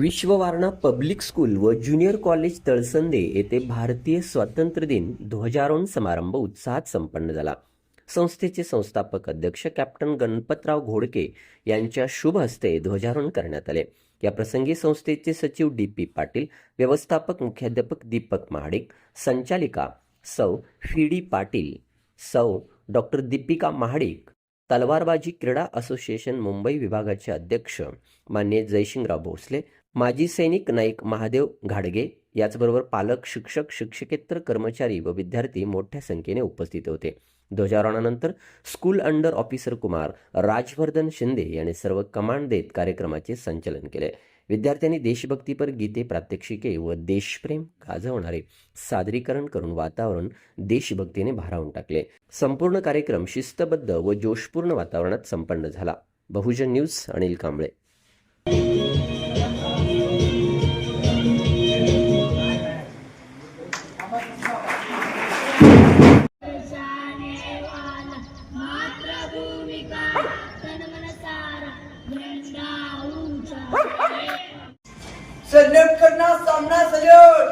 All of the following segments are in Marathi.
विश्ववारणा पब्लिक स्कूल व ज्युनियर कॉलेज तळसंदे येथे भारतीय स्वातंत्र्य दिन ध्वजारोहण समारंभ उत्साहात संपन्न झाला. संस्थेचे संस्थापक अध्यक्ष कॅप्टन गणपतराव घोडके यांच्या शुभ हस्ते ध्वजारोहण करण्यात आले. या प्रसंगी संस्थेचे सचिव डी पी पाटील व्यवस्थापक मुख्याध्यापक दीपक महाडिक संचालिका सौ फी पाटील सौ डॉक्टर दीपिका महाडिक तलवारबाजी क्रीडा असोसिएशन मुंबई विभागाचे अध्यक्ष मान्य जयसिंगराव भोसले माजी सैनिक नाईक महादेव घाडगे याचबरोबर पालक शिक्षक शिक्षकेतर कर्मचारी व विद्यार्थी मोठ्या संख्येने उपस्थित होते. ध्वजारोहणानंतर school under officer Kumar Rajvardhan Shinde यांनी सर्व कमांड देत कार्यक्रमाचे संचालन केले. विद्यार्थ्यांनी देशभक्तीपर गीते प्रात्यक्षिके व देशप्रेम गाजवणारे सादरीकरण करून वातावरण देशभक्तीने भारावून टाकले. संपूर्ण कार्यक्रम शिस्तबद्ध व जोशपूर्ण वातावरणात संपन्न झाला. बहुजन न्यूज अनिल कांबळे. सल्यूट करना सामना salute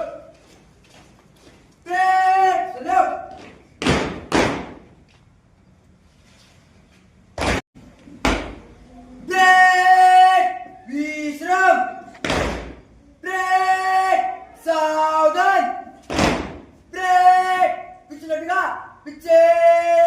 salute Sağdan. Brek. Güçlü bir daha. Bitecek.